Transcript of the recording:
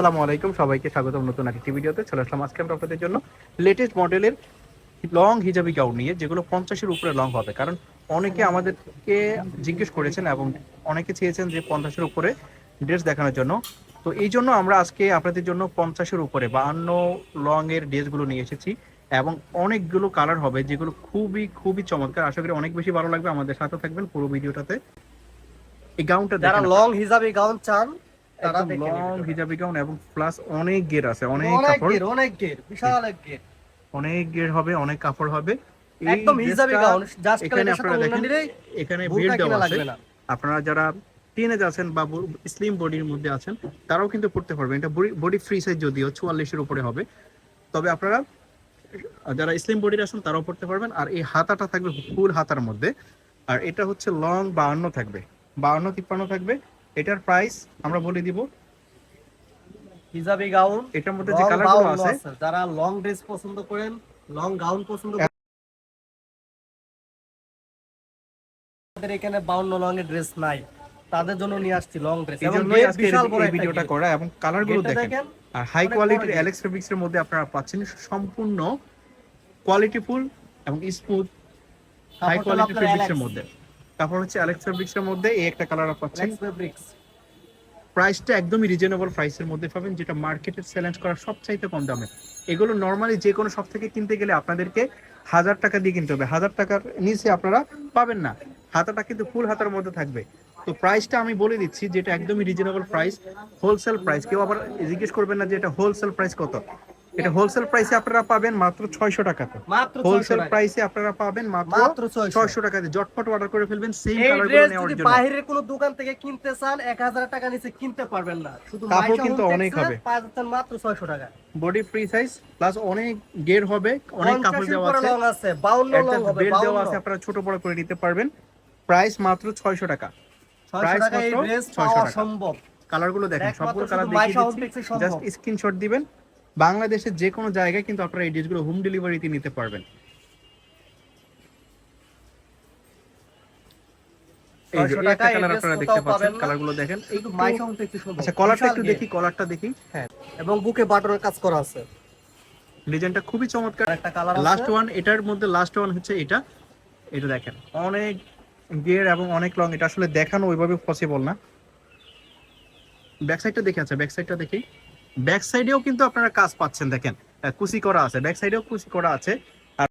আসসালামু আলাইকুম, সবাইকে স্বাগতম নতুন একটি ভিডিওতে। চলে আসলাম আজকে আমরা আপনাদের জন্য লেটেস্ট মডেলের লং হিজাবি গাউন নিয়ে, যেগুলো পঞ্চাশের উপরে লং হবে। কারণ অনেকে আমাদেরকে জিজ্ঞেস করেছেন এবং অনেকে চেয়েছেন যে পঞ্চাশের উপরে ড্রেস দেখানোর জন্য। তো এই জন্য আমরা আজকে আপনাদের জন্য পঞ্চাশের উপরে বাহান্ন লং এর ড্রেসগুলো নিয়ে এসেছি এবং অনেকগুলো কালার হবে, যেগুলো খুবই খুবই চমৎকার। আশা করি অনেক বেশি ভালো লাগবে। আমাদের সাথে থাকবেন পুরো ভিডিওটাতে। এই গাউনটা যারা লং হিজাবি গাউন চান তারা লং হিজাবি গাউন এবং প্লাস অনেক গের আছে অনেক কাপড়। অনেক গের বিশাল এক গের অনেক গের হবে অনেক কাপড় হবে। একদম হিজাবি গাউন জাস্ট এখানে আপনারা দেখেন এখানে দেওয়া আছে। আপনারা যারা টিনেজ আছেন বা স্লিম বডির মধ্যে আছেন তারাও কিন্তু পড়তে পারবেন। এটা বডি ফ্রি সাইজ যদিও চুয়াল্লিশের উপরে হবে। তবে আপনারা যারা স্লিম বডির আছেন তারাও পড়তে পারবেন। আর এই হাতাটা থাকবে ফুল হাতার মধ্যে। আর এটা হচ্ছে লং বাহান্ন থাকবে। বাহান্ন তিপ্পান্ন থাকবে। এটার প্রাইস আমরা বলে দিব হিজাবি গাউন এটার মধ্যে যে কালারগুলো আছে। যারা লং ড্রেস পছন্দ করেন লং গাউন পছন্দ করেন আমাদের এখানে 52 লং এর ড্রেস নাই। তাদের জন্য নিয়ে আসছি লং ড্রেস এবং বিশাল বড় ভিডিওটা করা এবং কালারগুলো গেরটা দেখেন। আর হাই কোয়ালিটির অ্যালেক্স ফেব্রিক্সের মধ্যে আপনারা পাচ্ছেন সম্পূর্ণ কোয়ালিটিফুল এবং স্মুথ হাই কোয়ালিটির আপনার ফেব্রিক্সের মধ্যে। তারপর হচ্ছে অ্যালেক্স ফেব্রিক্সের মধ্যে এই একটা কালার পাচ্ছেন। Fabrics। প্রাইসটা একদমই রিজনেবল প্রাইসের মধ্যে পাবেন যেটা মার্কেটের চ্যালেঞ্জ করা সবচাইতে কম দামে। এগুলো নর্মালি যে কোনো শপ থেকে কিনতে গেলে আপনাদেরকে হাজার টাকা দিয়ে কিনতে হবে। হাজার টাকার নিচে আপনারা পাবেন না। হাতাটা কিন্তু ফুল হাতার মধ্যে থাকবে। তো প্রাইসটা আমি বলে দিচ্ছি যেটা একদমই রিজনেবল প্রাইস হোলসেল প্রাইস কেউ আবার জিজ্ঞেস করবেন না যে এটা হোলসেল প্রাইস কত। এটা হোলসেল প্রাইসে আপনারা পাবেন মাত্র ছয়শো টাকাতে। মাত্র হোলসেল প্রাইসে আপনারা পাবেন মাত্র মাত্র 600 ছয়শো টাকাতে। জটপট অর্ডার করে ফেলবেন সেম এই কালারগুলো নেওয়ার জন্য। বাইরের কোনো দোকান থেকে কিনতে চান 1000 টাকা নিচে কিনতে পারবেন না। শুধু কাপড় কিন্তু অনেক হবে। মাত্র 600 টাকা। বডি ফ্রি সাইজ প্লাস অনেক গের হবে অনেক কাপড় দেওয়া আছে। লং আছে 52 লং হবে দেওয়া আছে আপনারা ছোট বড় করে নিতে পারবেন। প্রাইস মাত্র 600 টাকা। 600 price টাকা এই ড্রেস পাওয়া কালারগুলো দেখেন সবগুলো কালার দেখিয়ে দিচ্ছি। জাস্ট স্ক্রিনশট দিবেন। বাংলাদেশের যে কোনো জায়গায় কিন্তু আপনারা এই ড্রেসগুলো হোম ডেলিভারিতে নিতে পারবেন। এই যে 600 এই টাকা একটা এই কালার dress আপনারা কোথাও দেখতে পাচ্ছেন পাবেন না। কালারগুলো দেখেন। শুধু মাইশা হোম টেক্সে আচ্ছা হ্যাঁ এবং বুকে বাটনের কাজ করা আছে। ডিজাইনটা খুবই চমৎকার। একটা কালার লাস্ট ওয়ান এটার মধ্যে লাস্ট ওয়ান হচ্ছে এটা। এটা দেখেন অনেক গিয়ার এবং অনেক লং এটা আসলে দেখানো ওইভাবে পসিবল না। ব্যাক সাইডটা দেখে আছে ব্যাক সাইডটা দেখি। ব্যাক সাইডেও কিন্তু আপনারা কাজ পাচ্ছেন, দেখেন। কুচি করা আছে ব্যাক সাইডেও কুচি করা আছে।